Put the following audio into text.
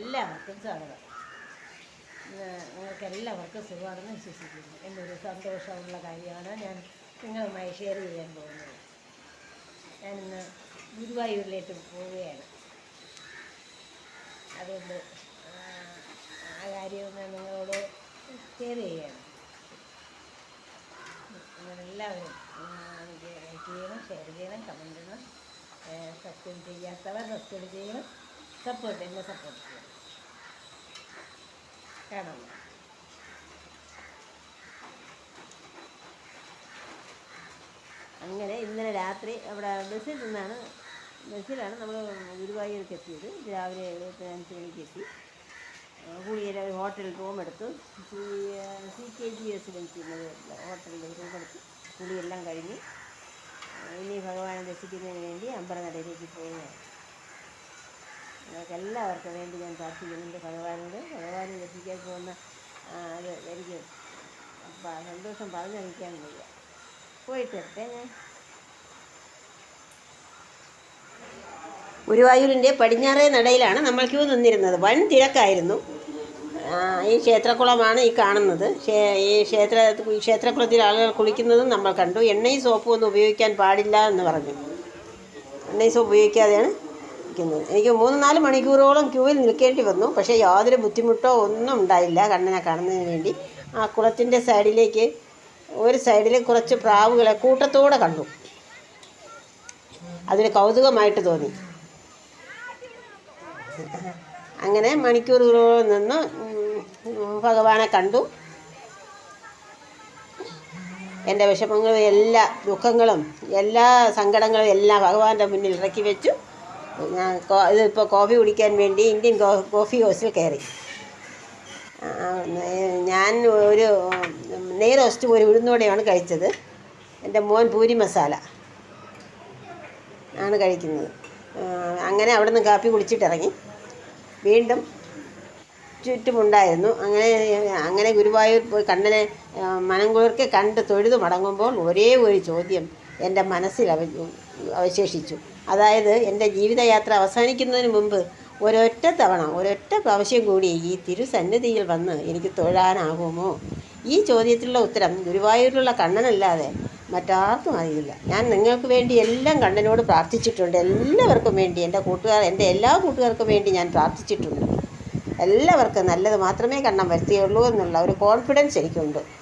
എല്ലാവർക്കും സ്വാഗതം നിങ്ങൾക്ക് എല്ലാവർക്കും സുഖമാണെന്ന് വിശ്വസിക്കുന്നു. എന്നൊരു സന്തോഷമുള്ള കാര്യമാണ് ഞാൻ നിങ്ങളുമായി ഷെയർ ചെയ്യാൻ പോകുന്നത്. ഞാനിന്ന് ഗുരുവായൂരിലേക്ക് പോവുകയാണ്. അതുകൊണ്ട് ആ കാര്യം ഞാൻ നിങ്ങളോട് ഷെയർ ചെയ്യുകയാണ്. നിങ്ങളെല്ലാവരും ലൈക്ക് ചെയ്യണം ഷെയർ ചെയ്യണം കമന്റ് ചെയ്യണം സബ്സ്ക്രൈബ് ചെയ്യാത്തവർ സബ്സ്ക്രൈബ് ചെയ്യണം. സപ്പോർട്ട് എന്നെ സപ്പോർട്ട് ചെയ്യാം അങ്ങനെ ഇന്നലെ രാത്രി അവിടെ ബസ്സിൽ നിന്നാണ് ബസ്സിലാണ് നമ്മൾ ഗുരുവായൂർക്ക് എത്തിയത്. രാവിലെ എഴുപത്തി അഞ്ച് മണിക്ക് എത്തി. കുളിയിൽ ഒരു ഹോട്ടലിൽ റൂം എടുത്തു. സി കെ ജി റെസിഡൻസിയിൽ ഹോട്ടലിൽ റൂം എടുത്ത്. കുളിയെല്ലാം കഴിഞ്ഞ് ഇനി ഭഗവാനെ ദർശിക്കുന്നതിന് വേണ്ടി അമ്പലനടയിലേക്ക് പോവുകയാണ്. നിങ്ങൾക്ക് എല്ലാവർക്കും വേണ്ടി ഞാൻ പ്രാർത്ഥിക്കുന്നുണ്ട് ഭഗവാനോട് ഭഗവാനെ ദർശിക്കാൻ പോകുന്ന അത് എനിക്ക് സന്തോഷം പറഞ്ഞറിയിക്കാൻ വയ്യ. പോയിട്ട് വരട്ടെ ഞാൻ. ഗുരുവായൂരിന്റെ പടിഞ്ഞാറേ നടയിലാണ് നമ്മൾ ക്യൂ നിന്നിരുന്നത്. വൻ തിരക്കായിരുന്നു. ഈ ക്ഷേത്രക്കുളമാണ് ഈ കാണുന്നത്. ഈ ക്ഷേത്ര ക്ഷേത്രക്കുളത്തിൽ ആളുകൾ കുളിക്കുന്നതും നമ്മൾ കണ്ടു. എണ്ണയും സോപ്പും ഒന്നും ഉപയോഗിക്കാൻ പാടില്ല എന്ന് പറഞ്ഞു. എണ്ണയും സോപ്പ് ഉപയോഗിക്കാതെയാണ് ഇരിക്കുന്നത് എനിക്ക് മൂന്ന് നാല് മണിക്കൂറോളം ക്യൂവിൽ നിൽക്കേണ്ടി വന്നു. പക്ഷേ യാതൊരു ബുദ്ധിമുട്ടോ ഒന്നും ഉണ്ടായില്ല കണ്ണനെ കാണുന്നതിന് വേണ്ടി. ആ കുളത്തിന്റെ സൈഡിലേക്ക് ഒരു സൈഡിൽ കുറച്ച് പ്രാവുകളെ കൂട്ടത്തോടെ കണ്ടു. അതൊരു കൗതുകമായിട്ട് തോന്നി. അങ്ങനെ മണിക്കൂറുകളോളം നിന്ന് ഭഗവാനെ കണ്ടു. എന്റെ വിഷമങ്ങളും എല്ലാ ദുഃഖങ്ങളും എല്ലാ സങ്കടങ്ങളും എല്ലാം ഭഗവാന്റെ മുന്നിൽ ഇറക്കി വെച്ചു. ഞാൻ ഇതിപ്പോൾ കോഫി കുടിക്കാൻ വേണ്ടി ഇന്ത്യൻ കോഫി ഹൗസിൽ കയറി. ഞാൻ ഒരു നെയ് റോസ്റ്റ് ഒരു ഉഴുന്നോടെയാണ് കഴിച്ചത്. എന്റെ മോൻ പൂരി മസാല ആണ് കഴിക്കുന്നത്. അങ്ങനെ അവിടെ നിന്ന് കാപ്പി കുടിച്ചിട്ടിറങ്ങി. വീണ്ടും ചുറ്റുമുണ്ടായിരുന്നു. അങ്ങനെ അങ്ങനെ ഗുരുവായൂർ പോയി കണ്ണനെ മനം മനംകുളിർക്ക് കണ്ട് തൊഴുതു മടങ്ങുമ്പോൾ ഒരേ ഒരു ചോദ്യം. എന്റെ മനസ്സിൽ അവ അവശേഷിച്ചു. അതായത് എന്റെ ജീവിതയാത്ര അവസാനിക്കുന്നതിന് മുമ്പ് ഒരൊറ്റ തവണ ഒരൊറ്റ പ്രാവശ്യം കൂടി ഈ തിരുസന്നിധിയിൽ വന്ന് എനിക്ക് തൊഴാനാകുമോ? ഈ ചോദ്യത്തിലുള്ള ഉത്തരം ഗുരുവായൂരിലുള്ള കണ്ണനല്ലാതെ മറ്റാർക്കും അറിയില്ല. ഞാൻ നിങ്ങൾക്ക് വേണ്ടി എല്ലാം കണ്ണനോട് പ്രാർത്ഥിച്ചിട്ടുണ്ട്. എല്ലാവർക്കും വേണ്ടി എന്റെ കൂട്ടുകാർ എന്റെ എല്ലാ കൂട്ടുകാർക്കും വേണ്ടി ഞാൻ പ്രാർത്ഥിച്ചിട്ടുണ്ട്. എല്ലാവർക്കും നല്ലത് മാത്രമേ കണ്ണം വരുത്തിയുള്ളൂ എന്നുള്ള ഒരു കോൺഫിഡൻസ് എനിക്കുണ്ട്.